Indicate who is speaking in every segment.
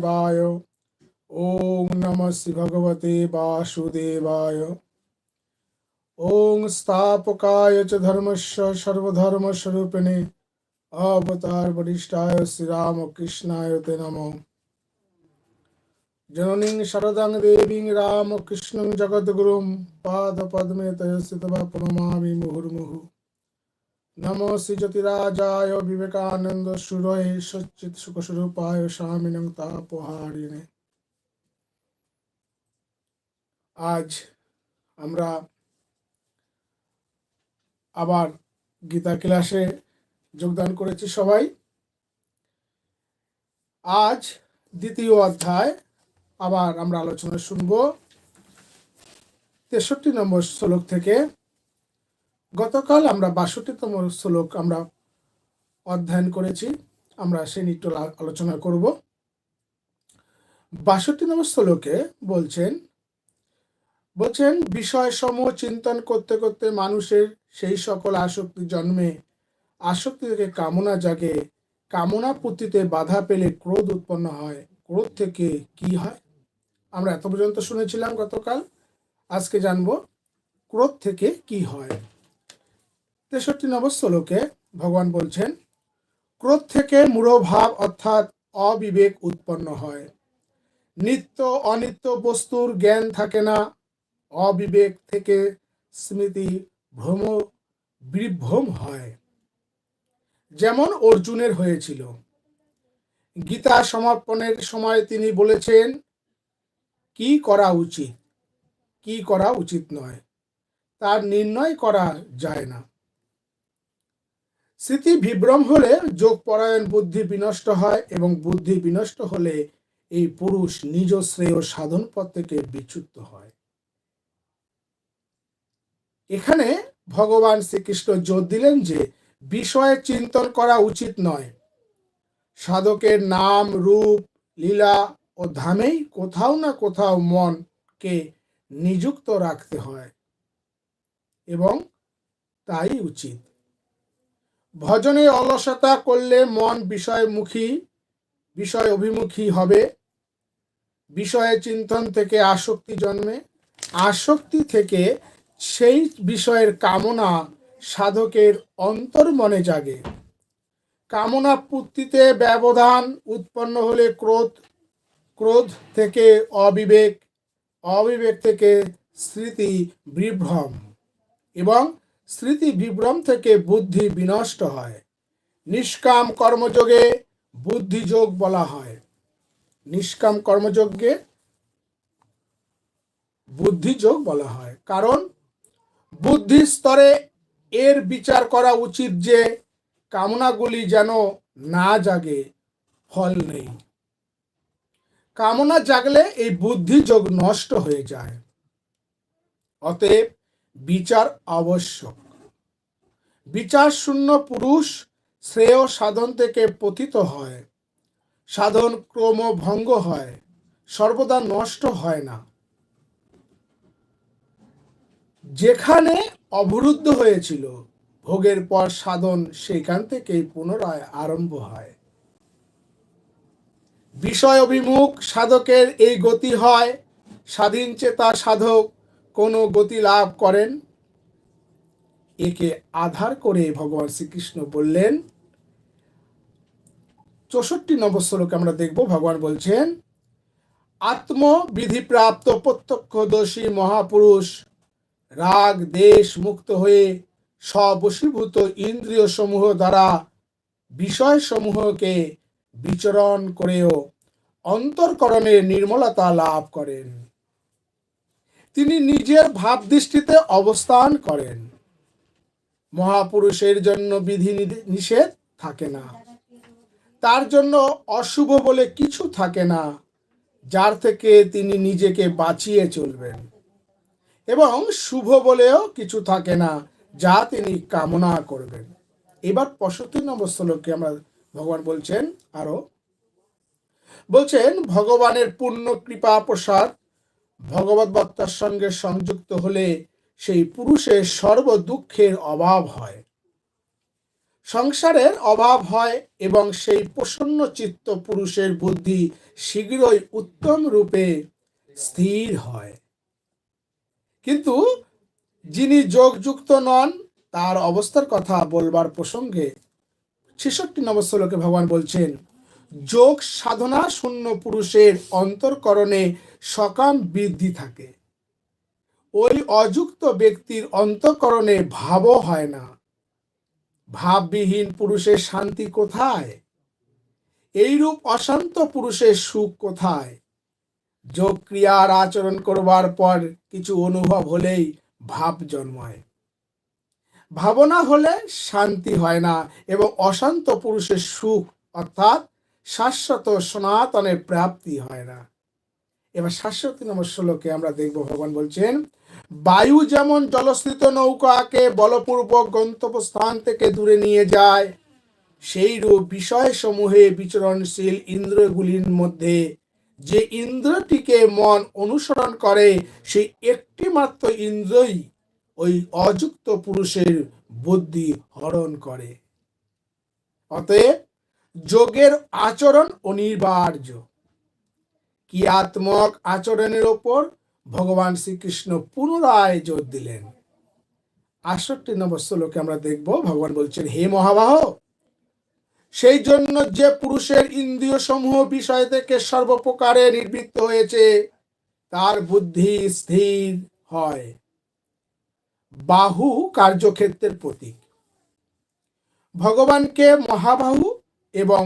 Speaker 1: वासुदेवाय ॐ नमः भगवते वासुदेवाय ॐ स्थापकाय च धर्मस्य सर्वधर्मस्वरूपिणे अवतार वरिष्ठाय श्रीरामकृष्णाय ते नमो जननीं शरदां देवीं रामकृष्णं जगद्गुरुं पादपद्मे तयस्थितवा प्रणमामि मुहुर्मुहुः নমো শ্রীজ্যোতিরাজায় বিবেকানন্দ সুরৈ সচ্চিত স্বামী স্বামিনং তাপহারিণে আজ আমরা আবার গীতা ক্লাসে যোগদান করেছি সবাই আজ দ্বিতীয় অধ্যায় আবার আমরা আলোচনা শুনব তেষট্টি নম্বর শ্লোক থেকে গতকাল আমরা বাষট্টিতম শ্লোক আমরা অধ্যয়ন করেছি আমরা সে নিত্য আলোচনা করব বাষট্টি শ্লোকে বলছেন বলছেন বিষয় সমূহ চিন্তন করতে করতে মানুষের সেই সকল আসক্তি জন্মে আসক্তি থেকে কামনা জাগে কামনা পুতিতে বাধা পেলে ক্রোধ উৎপন্ন হয় ক্রোধ থেকে কি হয় আমরা এত পর্যন্ত শুনেছিলাম গতকাল আজকে জানব ক্রোধ থেকে কি হয় তেষট্টি নম্বর শ্লোকে ভগবান বলছেন ক্রোধ থেকে মূঢ়ভাব অর্থাৎ অবিবেক উৎপন্ন হয় নিত্য অনিত্য বস্তুর জ্ঞান থাকে না অবিবেক থেকে স্মৃতি ভ্রম বিভ্রম হয় যেমন অর্জুনের হয়েছিল গীতা সমর্পণের সময় তিনি বলেছেন কি করা উচিত কি করা উচিত নয় তার নির্ণয় করা যায় না স্মৃতি বিভ্রম হলে যোগপরায়ণ বুদ্ধি বিনষ্ট হয় এবং বুদ্ধি বিনষ্ট হলে এই পুরুষ নিজ শ্রেয় সাধন পথ থেকে বিচ্যুত হয় এখানে ভগবান শ্রীকৃষ্ণ জোর দিলেন যে বিষয়ে চিন্তন করা উচিত নয় সাধকের নাম রূপ লীলা ও ধামেই কোথাও না কোথাও মনকে নিযুক্ত রাখতে হয় এবং তাই উচিত ভজনে অলসতা করলে মন বিষয়মুখী বিষয় অভিমুখী হবে বিষয়ে চিন্তন থেকে আসক্তি জন্মে আসক্তি থেকে সেই বিষয়ের কামনা সাধকের অন্তর মনে জাগে কামনা পূর্তিতে ব্যবধান উৎপন্ন হলে ক্রোধ ক্রোধ থেকে অবিবেক অবিবেক থেকে স্মৃতি বিভ্রম এবং স্মৃতি বিভ্রম থেকে বুদ্ধি বিনষ্ট হয় নিষ্কাম কর্মযোগে বুদ্ধিযোগ বলা হয় নিষ্কাম কর্মযজ্ঞে বুদ্ধিযোগ বলা হয় কারণ বুদ্ধি স্তরে এর বিচার করা উচিত যে কামনাগুলি যেন না জাগে ফল নেই কামনা জাগলে এই বুদ্ধিযোগ নষ্ট হয়ে যায় অতএব বিচার আবশ্যক বিচার শূন্য পুরুষ শ্রেয় সাধন থেকে পতিত হয় সাধন ক্রমভঙ্গ হয় সর্বদা নষ্ট হয় না যেখানে অবরুদ্ধ হয়েছিল ভোগের পর সাধন সেখান থেকেই পুনরায় আরম্ভ হয় বিষয় অভিমুখ সাধকের এই গতি হয় স্বাধীন চেতা সাধক কোনো গতি লাভ করেন একে আধার করে ভগবান শ্রীকৃষ্ণ বললেন চৌষট্টি নম্বর শ্লোকে আমরা দেখব ভগবান বলছেন আত্মবিধিপ্রাপ্ত প্রত্যক্ষদর্শী মহাপুরুষ রাগ দেশ মুক্ত হয়ে স্ববশীভূত ইন্দ্রিয় সমূহ দ্বারা বিষয় সমূহকে বিচরণ করেও অন্তর্করণের নির্মলতা লাভ করেন তিনি নিজের ভাবদৃষ্টিতে অবস্থান করেন মহাপুরুষের জন্য বিধি নিষেধ থাকে না তার জন্য অশুভ বলে কিছু থাকে না যার থেকে তিনি নিজেকে বাঁচিয়ে চলবেন এবং শুভ বলেও কিছু থাকে না যা তিনি কামনা করবেন এবার পঁয়ষট্টি নম্বর শ্লোকে আমরা ভগবান বলছেন আরো বলছেন ভগবানের পূর্ণ কৃপা প্রসাদ ভগবত বার্তার সঙ্গে সংযুক্ত হলে সেই পুরুষের সর্ব দুঃখের অভাব হয় সংসারের অভাব হয় এবং সেই প্রসন্ন চিত্ত পুরুষের বুদ্ধি শীঘ্রই উত্তম রূপে স্থির হয় কিন্তু যিনি যোগযুক্ত নন তার অবস্থার কথা বলবার প্রসঙ্গে ছেষট্টি নম্বর শ্লোকে ভগবান বলছেন যোগ সাধনা শূন্য পুরুষের অন্তরকরণে সকাম বৃদ্ধি থাকে ওই অযুক্ত ব্যক্তির অন্তকরণে ভাবও হয় না ভাববিহীন পুরুষের শান্তি কোথায় এইরূপ অশান্ত পুরুষের সুখ কোথায় যোগ ক্রিয়ার আচরণ করবার পর কিছু অনুভব হলেই ভাব জন্মায় ভাবনা হলে শান্তি হয় না এবং অশান্ত পুরুষের সুখ অর্থাৎ শাশ্বত সনাতনের প্রাপ্তি হয় না এবার শাশ্বতী নম্বর শ্লোকে আমরা দেখব ভগবান বলছেন বায়ু যেমন জলস্থিত নৌকাকে বলপূর্বক গন্তব্যস্থান থেকে দূরে নিয়ে যায় সেই রূপ বিষয় সমূহে বিচরণশীল ইন্দ্রগুলির মধ্যে যে ইন্দ্রটিকে মন অনুসরণ করে সেই একটি মাত্র ইন্দ্রই ওই অযুক্ত পুরুষের বুদ্ধি হরণ করে অতএব যোগের আচরণ অনিবার্য ক্রিয়াত্মক আচরণের ওপর ভগবান শ্রীকৃষ্ণ পুনরায় জোর দিলেন আষট্টি নম্বর শ্লোকে আমরা দেখব ভগবান বলছেন হে মহাবাহ সেই জন্য যে পুরুষের ইন্দ্রিয় সমূহ বিষয় থেকে সর্বপ্রকারে নির্বৃত্ত হয়েছে তার বুদ্ধি স্থির হয় বাহু কার্যক্ষেত্রের প্রতীক ভগবানকে মহাবাহু এবং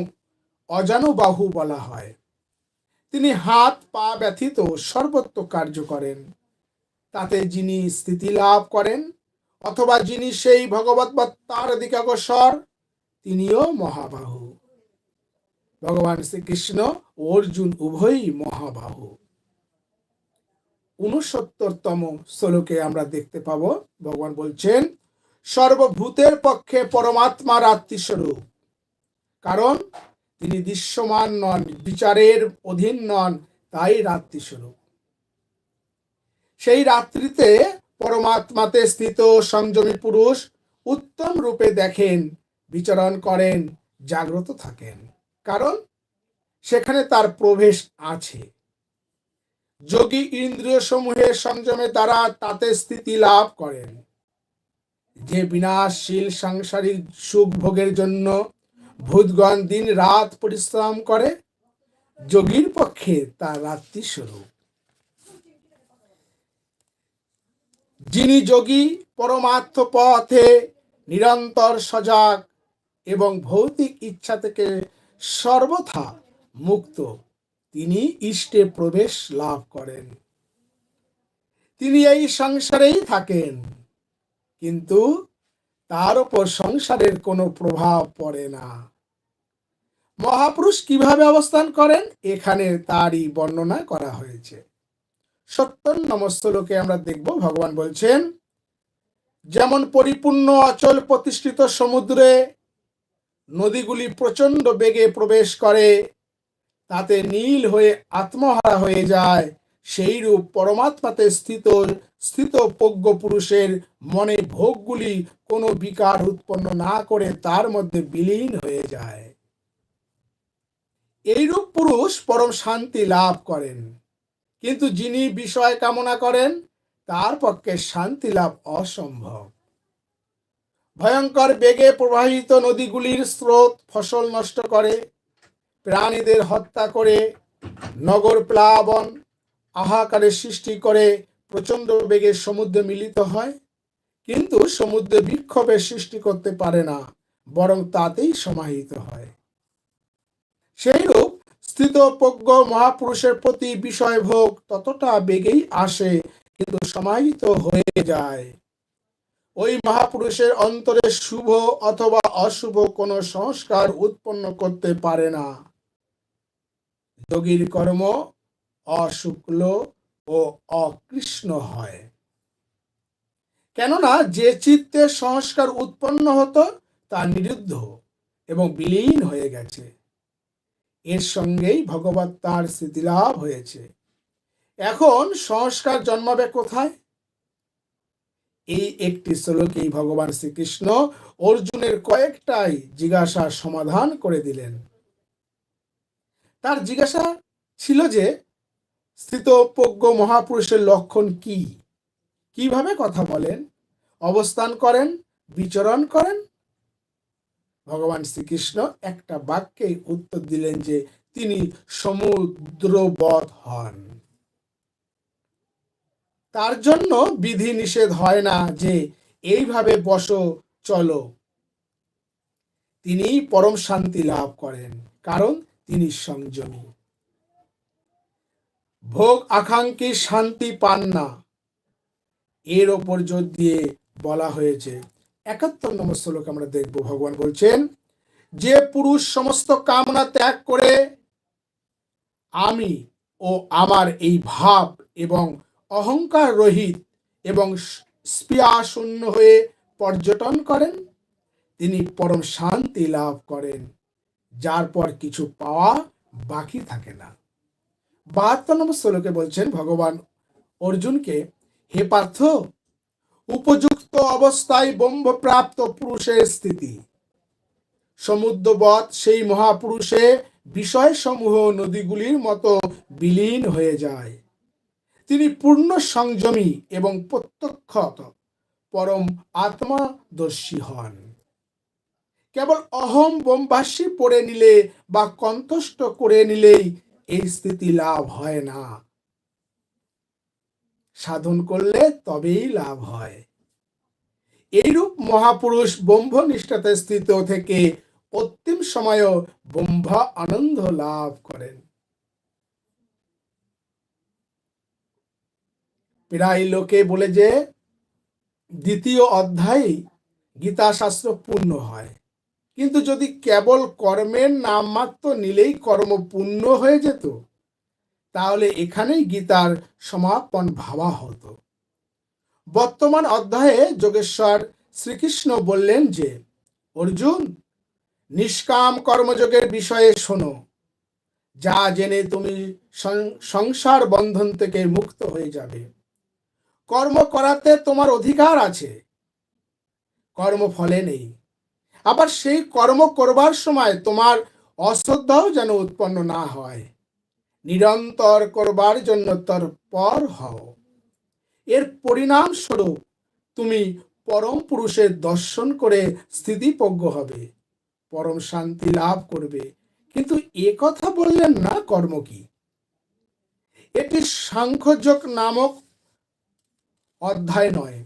Speaker 1: অজানুবাহু বলা হয় তিনি হাত পা ব্যথিত সর্বত্র কার্য করেন তাতে যিনি স্থিতি লাভ করেন অথবা যিনি সেই ভগবত তার দিকাগসর তিনিও মহাবাহু ভগবান শ্রীকৃষ্ণ অর্জুন উভয়ই মহাবাহু উনসত্তরতম শ্লোকে আমরা দেখতে পাব ভগবান বলছেন সর্বভূতের পক্ষে পরমাত্মার রাত্রিস্বরূপ কারণ তিনি দৃশ্যমান নন বিচারের অধীন নন তাই রাত্রি স্বরূপ সেই রাত্রিতে পরমাত্মাতে স্থিত সংযমী পুরুষ উত্তম রূপে দেখেন বিচরণ করেন জাগ্রত থাকেন কারণ সেখানে তার প্রবেশ আছে যোগী ইন্দ্রিয় সমূহের সংযমে দ্বারা তাতে স্থিতি লাভ করেন যে বিনাশশীল সাংসারিক সুখ ভোগের জন্য ভূতগণ দিন রাত পরিশ্রম করে যোগীর পক্ষে তার রাত্রি স্বরূপ যিনি যোগী পরমার্থ পথে নিরন্তর সজাগ এবং ভৌতিক ইচ্ছা থেকে সর্বথা মুক্ত তিনি ইষ্টে প্রবেশ লাভ করেন তিনি এই সংসারেই থাকেন কিন্তু তার উপর সংসারের কোনো প্রভাব পড়ে না মহাপুরুষ কিভাবে অবস্থান করেন এখানে তারই বর্ণনা করা হয়েছে সত্তর লোকে আমরা দেখব ভগবান বলছেন যেমন পরিপূর্ণ অচল প্রতিষ্ঠিত সমুদ্রে নদীগুলি প্রচণ্ড বেগে প্রবেশ করে তাতে নীল হয়ে আত্মহারা হয়ে যায় সেই রূপ পরমাত্মাতে স্থিত স্থিত প্রজ্ঞ পুরুষের মনে ভোগগুলি কোনো বিকার উৎপন্ন না করে তার মধ্যে বিলীন হয়ে যায় এইরূপ পুরুষ পরম শান্তি লাভ করেন কিন্তু যিনি বিষয় কামনা করেন তার পক্ষে শান্তি লাভ অসম্ভব ভয়ঙ্কর বেগে প্রবাহিত নদীগুলির স্রোত ফসল নষ্ট করে প্রাণীদের হত্যা করে নগর প্লাবন আহাকারে সৃষ্টি করে প্রচণ্ড বেগে সমুদ্রে মিলিত হয় কিন্তু সমুদ্রে বিক্ষোভের সৃষ্টি করতে পারে না বরং তাতেই সমাহিত হয় সেইরূপ স্থিতপ্রজ্ঞ মহাপুরুষের প্রতি বিষয় ভোগ ততটা বেগেই আসে কিন্তু সমাহিত হয়ে যায় ওই মহাপুরুষের অন্তরে শুভ অথবা অশুভ কোন সংস্কার উৎপন্ন করতে পারে না যোগীর কর্ম অশুক্ল ও অকৃষ্ণ হয় কেননা যে চিত্তে সংস্কার উৎপন্ন হতো তা নিরুদ্ধ এবং বিলীন হয়ে গেছে এর সঙ্গেই তার স্মৃতিলাভ হয়েছে এখন সংস্কার জন্মাবে কোথায় এই একটি শ্লোকেই ভগবান শ্রীকৃষ্ণ অর্জুনের কয়েকটাই জিজ্ঞাসা সমাধান করে দিলেন তার জিজ্ঞাসা ছিল যে স্থিতপ্রজ্ঞ মহাপুরুষের লক্ষণ কি কিভাবে কথা বলেন অবস্থান করেন বিচরণ করেন ভগবান শ্রীকৃষ্ণ একটা বাক্যেই উত্তর দিলেন যে তিনি সমুদ্রবধ হন তার জন্য বিধি নিষেধ হয় না যে এইভাবে বসো চলো তিনি পরম শান্তি লাভ করেন কারণ তিনি সংযমী ভোগ আকাঙ্ক্ষী শান্তি পান না এর ওপর জোর দিয়ে বলা হয়েছে একাত্তর নম্বর শ্লোক আমরা দেখব ভগবান বলছেন যে পুরুষ সমস্ত কামনা ত্যাগ করে আমি ও আমার এই ভাব এবং অহংকার রহিত এবং স্পিয়াশূন্য হয়ে পর্যটন করেন তিনি পরম শান্তি লাভ করেন যার পর কিছু পাওয়া বাকি থাকে না বাহাত্তর নম্বর শ্লোকে বলছেন ভগবান অর্জুনকে হে পার্থ উপযুক্ত অবস্থায় ব্রহ্মপ্রাপ্ত পুরুষের স্থিতি সমুদ্রবধ সেই মহাপুরুষে সমূহ নদীগুলির মতো বিলীন হয়ে যায় তিনি পূর্ণ সংযমী এবং প্রত্যক্ষত পরম আত্মাদর্শী হন কেবল অহম বোমবাসী পড়ে নিলে বা কণ্ঠস্থ করে নিলেই এই স্থিতি লাভ হয় না সাধন করলে তবেই লাভ হয় এইরূপ মহাপুরুষ ব্রহ্ম ব্রহ্মনিষ্ঠাতে স্থিত থেকে অতিম সময়ও ব্রহ্ম আনন্দ লাভ করেন প্রায় লোকে বলে যে দ্বিতীয় অধ্যায় গীতাশাস্ত্র পূর্ণ হয় কিন্তু যদি কেবল কর্মের নাম মাত্র নিলেই কর্ম পূর্ণ হয়ে যেত তাহলে এখানেই গীতার সমাপন ভাবা হতো বর্তমান অধ্যায়ে যোগেশ্বর শ্রীকৃষ্ণ বললেন যে অর্জুন নিষ্কাম কর্মযোগের বিষয়ে শোনো যা জেনে তুমি সংসার বন্ধন থেকে মুক্ত হয়ে যাবে কর্ম করাতে তোমার অধিকার আছে কর্ম ফলে নেই আবার সেই কর্ম করবার সময় তোমার অশ্রদ্ধাও যেন উৎপন্ন না হয় নিরন্তর করবার জন্য তার পর হও এর পরিণাম স্বরূপ তুমি পরম পুরুষের দর্শন করে স্থিতিপজ্ঞ হবে পরম শান্তি লাভ করবে কিন্তু এ কথা বললেন না কর্ম কি এটি সাংখ্যযোগ নামক অধ্যায় নয়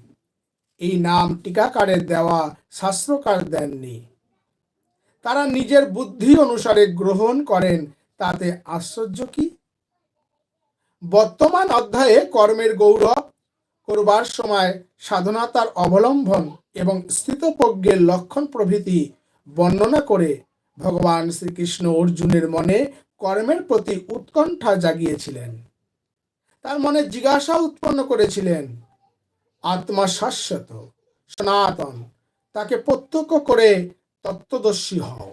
Speaker 1: এই নাম টিকাকারের দেওয়া শাস্ত্রকার দেননি তারা নিজের বুদ্ধি অনুসারে গ্রহণ করেন তাতে আশ্চর্য কি বর্তমান অধ্যায়ে কর্মের গৌরব করবার সময় সাধনাতার অবলম্বন এবং স্থিতপ্রজ্ঞের লক্ষণ প্রভৃতি বর্ণনা করে ভগবান শ্রীকৃষ্ণ অর্জুনের মনে কর্মের প্রতি উৎকণ্ঠা জাগিয়েছিলেন তার মনে জিজ্ঞাসা উৎপন্ন করেছিলেন আত্মা শাশ্বত সনাতন তাকে প্রত্যক্ষ করে তত্ত্বদর্শী হও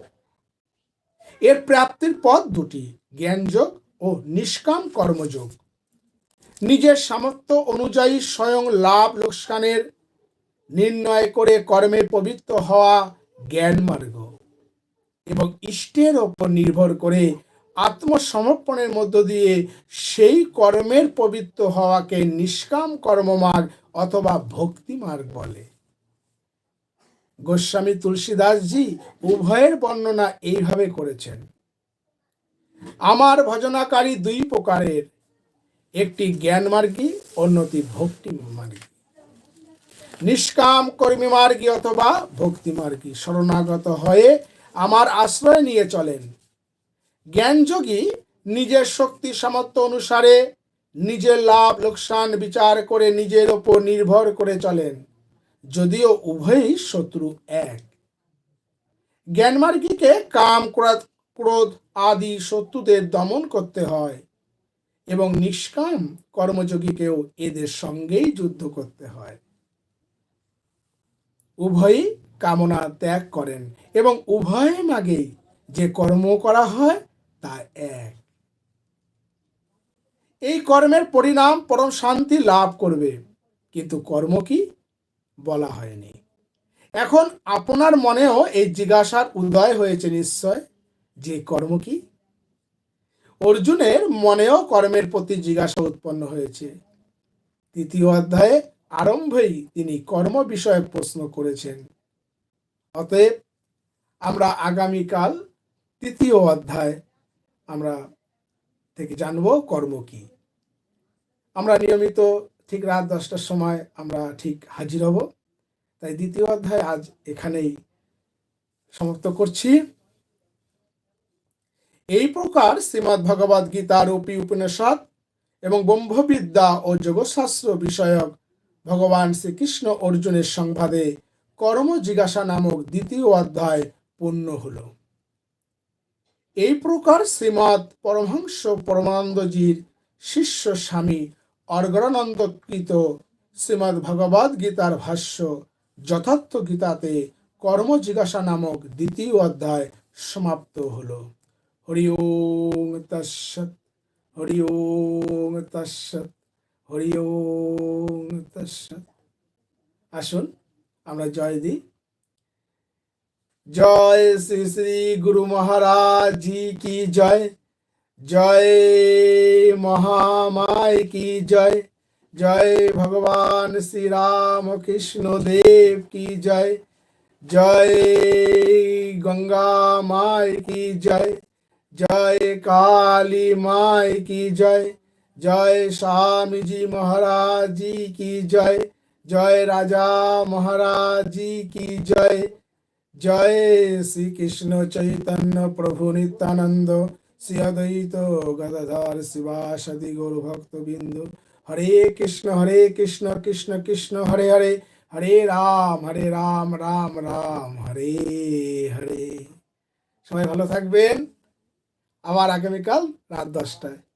Speaker 1: এর প্রাপ্তির পথ দুটি জ্ঞানযোগ ও নিষ্কাম কর্মযোগ নিজের সামর্থ্য অনুযায়ী স্বয়ং লাভ লোকসানের নির্ণয় করে কর্মে পবিত্র হওয়া জ্ঞান মার্গ এবং ইষ্টের ওপর নির্ভর করে আত্মসমর্পণের মধ্য দিয়ে সেই কর্মের পবিত্র হওয়াকে নিষ্কাম কর্মমার্গ অথবা ভক্তিমার্গ বলে গোস্বামী তুলসীদাসজি উভয়ের বর্ণনা এইভাবে করেছেন আমার ভজনাকারী দুই প্রকারের একটি জ্ঞান মার্গী অন্যটি ভক্তি মার্গী নিষ্কাম কর্মী মার্গী অথবা ভক্তি মার্গী শরণাগত হয়ে আমার আশ্রয় নিয়ে চলেন জ্ঞানযোগী নিজের শক্তি সামর্থ্য অনুসারে নিজের লাভ লোকসান বিচার করে নিজের ওপর নির্ভর করে চলেন যদিও উভয়ই শত্রু এক জ্ঞানমার্গীকে কাম ক্রোধ আদি শত্রুদের দমন করতে হয় এবং নিষ্কাম কর্মযোগীকেও এদের সঙ্গেই যুদ্ধ করতে হয় উভয়ই কামনা ত্যাগ করেন এবং উভয়ের মাগেই যে কর্ম করা হয় তা এক এই কর্মের পরিণাম পরম শান্তি লাভ করবে কিন্তু কর্ম কি বলা হয়নি এখন আপনার মনেও এই জিজ্ঞাসার উদয় হয়েছে নিশ্চয় যে কর্ম কি অর্জুনের মনেও কর্মের প্রতি জিজ্ঞাসা উৎপন্ন হয়েছে তৃতীয় অধ্যায়ে আরম্ভেই তিনি কর্ম বিষয়ে প্রশ্ন করেছেন অতএব আমরা আগামীকাল তৃতীয় অধ্যায় আমরা থেকে জানব কর্ম কি আমরা নিয়মিত ঠিক রাত দশটার সময় আমরা ঠিক হাজির হব তাই দ্বিতীয় অধ্যায় আজ এখানেই সমাপ্ত করছি এই প্রকার শ্রীমৎ ভগবদ গীতা রূপী উপনিষদ এবং ব্রহ্মবিদ্যা ও যোগশাস্ত্র বিষয়ক ভগবান শ্রীকৃষ্ণ অর্জুনের সংবাদে কর্ম জিজ্ঞাসা নামক দ্বিতীয় অধ্যায় পূর্ণ হল এই প্রকার শ্রীমৎ পরমহংস পরমানন্দজির শিষ্য স্বামী অর্গণানন্দকৃত শ্রীমদ্ ভগবদ গীতার ভাষ্য যথার্থ গীতাতে কর্ম জিজ্ঞাসা নামক দ্বিতীয় অধ্যায় সমাপ্ত হল হরি ওম হরি ওম হরি ওম আসুন আমরা জয় দিই জয় শ্রী শ্রী গুরু মহারাজ কি জয় जय महामाय की जय जय भगवान श्री राम कृष्ण देव की जय जय गंगा माय की जय जय काली माय की जय जय स्वामी जी महाराज जी की जय जय राजा महाराज जी की जय जय श्री कृष्ण चैतन्य प्रभु नित्यानंद শ্রীহদয়িত গদাধর ভক্ত বিন্দু হরে কৃষ্ণ হরে কৃষ্ণ কৃষ্ণ কৃষ্ণ হরে হরে হরে রাম হরে রাম রাম রাম হরে হরে সবাই ভালো থাকবেন আবার আগামীকাল রাত দশটায়